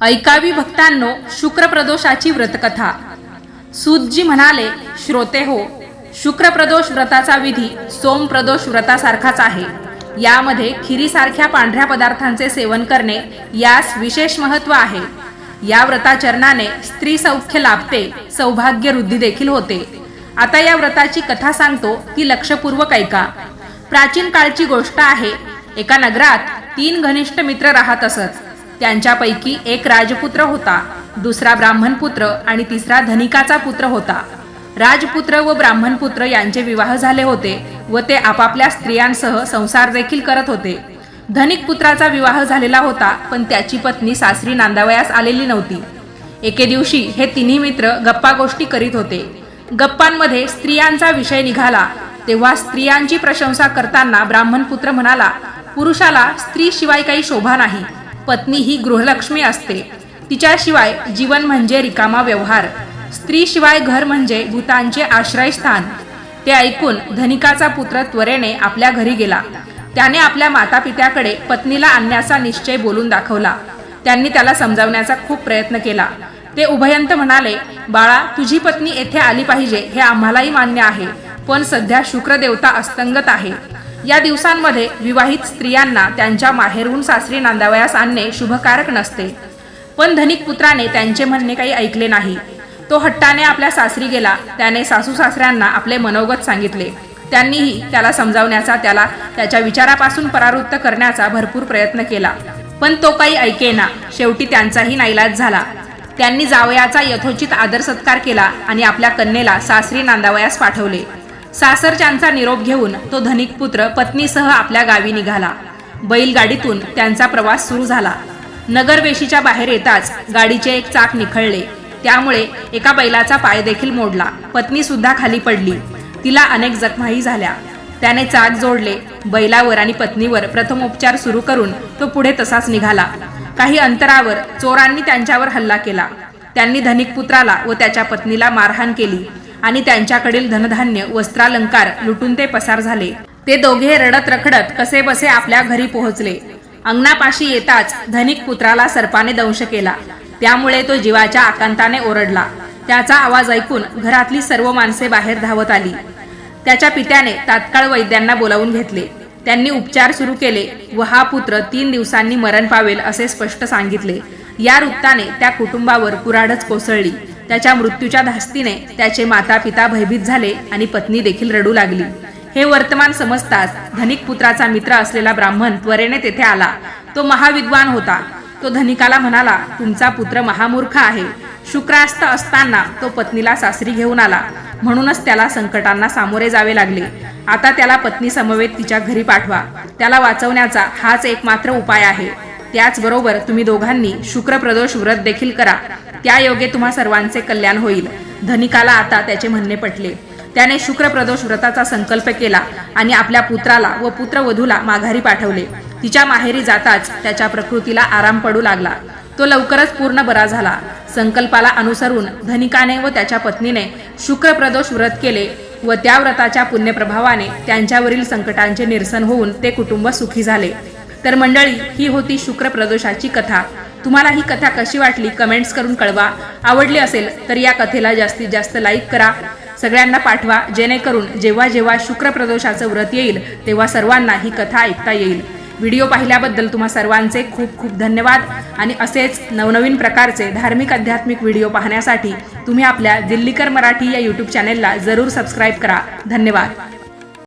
ऐकावी भक्तांनो शुक्रप्रदोषाची व्रतकथा. सूतजी म्हणाले श्रोते हो शुक्रप्रदोष व्रताचा विधी सोमप्रदोष व्रतासारखाच आहे. यामध्ये खिरीसारख्या पांढऱ्या पदार्थांचे सेवन करणे यास विशेष महत्त्व आहे. या व्रताचरणाने स्त्री सौख्य लाभते सौभाग्य वृद्धी देखील होते. आता या व्रताची कथा सांगतो ती लक्षपूर्वक ऐका. प्राचीन काळची गोष्ट आहे एका नगरात तीन घनिष्ठ मित्र राहत असत. त्यांच्यापैकी एक राजपुत्र होता दुसरा ब्राह्मणपुत्र आणि तिसरा धनिकाचा पुत्र होता. राजपुत्र व ब्राह्मणपुत्र यांचे विवाह झाले होते व ते आपापल्या स्त्रियांसह संसार देखील करत होते. धनिक पुत्राचा विवाह झालेला होता पण त्याची पत्नी सासरी नांदावयास आलेली नव्हती. एके दिवशी हे तिन्ही मित्र गप्पा गोष्टी करीत होते. गप्पांमध्ये स्त्रियांचा विषय निघाला. तेव्हा स्त्रियांची प्रशंसा करताना ब्राह्मणपुत्र म्हणाला पुरुषाला स्त्रीशिवाय काही शोभा नाही. पत्नी ही गृहलक्ष्मी असते. तिच्याशिवाय जीवन म्हणजे रिकामा व्यवहार. स्त्रीशिवाय घर म्हणजे भूतांचे आश्रयस्थान. ते ऐकून धनिकाचा पुत्र त्वरेने आपल्या घरी गेला. त्याने आपल्या मातापित्याकडे पत्नीला आणण्याचा निश्चय बोलून दाखवला. त्यांनी त्याला समजावण्याचा खूप प्रयत्न केला. ते उभयंत म्हणाले बाळा तुझी पत्नी येथे आली पाहिजे हे आम्हालाही मान्य आहे. पण सध्या शुक्रदेवता अस्तंगत आहे. या दिवसांमध्ये विवाहित स्त्रियांना त्यांच्या माहेरून सासरी नांदावयास आणणे शुभकारक नसते. पण धनिक पुत्राने त्यांचे म्हणणे काही ऐकले नाही. तो हट्टाने आपल्या सासरी गेला. त्याने सासू सासऱ्यांना आपले मनोगत सांगितले. त्यांनीही त्याला समजावण्याचा त्याला त्याच्या विचारापासून परावृत्त करण्याचा भरपूर प्रयत्न केला. पण तो काही ऐकेना. शेवटी त्यांचाही नाईलाज झाला. त्यांनी जावयाचा यथोचित आदर सत्कार केला आणि आपल्या कन्येला सासरी नांदावयास पाठवले. सासरच्यांचा निरोप घेऊन तो धनिक पुत्र पत्नीसह आपल्या गावी निघाला. बैलगाडीतून त्यांचा प्रवास सुरू झाला. नगरवेशीच्या बाहेर येताच गाडीचे एक चाक निखळले. त्यामुळे एका बैलाचा पाय देखील मोडला. पत्नी सुद्धा खाली पडली. तिला अनेक जखमाही झाल्या. त्याने चाक जोडले. बैलावर आणि पत्नीवर प्रथम उपचार सुरू करून तो पुढे तसाच निघाला. काही अंतरावर चोरांनी त्यांच्यावर हल्ला केला. त्यांनी धनिक पुत्राला व त्याच्या पत्नीला मारहाण केली. आणि त्यांच्याकडील धनधान्य वस्त्रालंकार लुटून ते पसार झाले. ते दोघे रडत रखडत कसे बसे आपल्या घरी पोहोचले. अंगणापाशी येताच धनिक पुत्राला सर्पाने दंश केला. त्यामुळे तो जीवाच्या आकांताने ओरडला. त्याचा आवाज ऐकून घरातली सर्व माणसे बाहेर धावत आली. त्याच्या पित्याने तात्काळ वैद्यांना बोलावून घेतले. त्यांनी उपचार सुरू केले व हा पुत्र तीन दिवसांनी मरण पावेल असे स्पष्ट सांगितले. या वृत्ताने त्या कुटुंबावर कुराडच कोसळली. त्याच्या मृत्यूच्या धास्तीने त्याचे माता पिता भयभीत झाले आणि पत्नी देखील रडू लागली. हे वर्तमान समजताच धनिक पुत्राचा मित्र असलेला ब्राह्मण त्वरेने तेथे आला. तो महाविद्वान होता. तो धनिकाला म्हणाला तुमचा पुत्र महामूर्ख आहे. शुक्रास्त असताना तो पत्नीला सासरी घेऊन आला. म्हणूनच त्याला संकटांना सामोरे जावे लागले. आता त्याला पत्नी समवेत तिच्या घरी पाठवा. त्याला वाचवण्याचा हाच एकमात्र उपाय आहे. त्याचबरोबर तुम्ही दोघांनी शुक्रप्रदोष व्रत देखील करा. त्या योगे तुम्हा सर्वांचे कल्याण होईल. धनिकाला आता त्याचे म्हणणे पटले. त्याने शुक्रप्रदोष व्रताचा संकल्प केला आणि आपल्या पुत्राला व पुत्रवधूला माघारी पाठवले. तिच्या माहेरी जाताच त्याच्या प्रकृतीला आराम पडू लागला. तो लवकरच पूर्ण बरा झाला. संकल्पाला अनुसरून धनिकाने व त्याच्या पत्नीने शुक्रप्रदोष व्रत केले व त्या व्रताच्या पुण्यप्रभावाने त्यांच्यावरील संकटांचे निरसन होऊन ते कुटुंब सुखी झाले. तर मंडळी ही होती शुक्र प्रदोषाची कथा. तुम्हाला ही कथा कशी वाटली कमेंट्स करून कळवा. आवडली असेल तर या कथेला जास्तीत जास्त लाईक करा. सगळ्यांना पाठवा जेणेकरून जेव्हा जेव्हा शुक्र प्रदोषाचं व्रत येईल तेव्हा सर्वांना ही कथा ऐकता येईल. व्हिडिओ पाहिल्याबद्दल तुम्हा सर्वांचे खूप खूप धन्यवाद. आणि असेच नवनवीन प्रकारचे धार्मिक आध्यात्मिक व्हिडिओ पाहण्यासाठी तुम्ही आपल्या दिल्लीकर मराठी या यूट्यूब चॅनेलला जरूर सबस्क्राईब करा. धन्यवाद.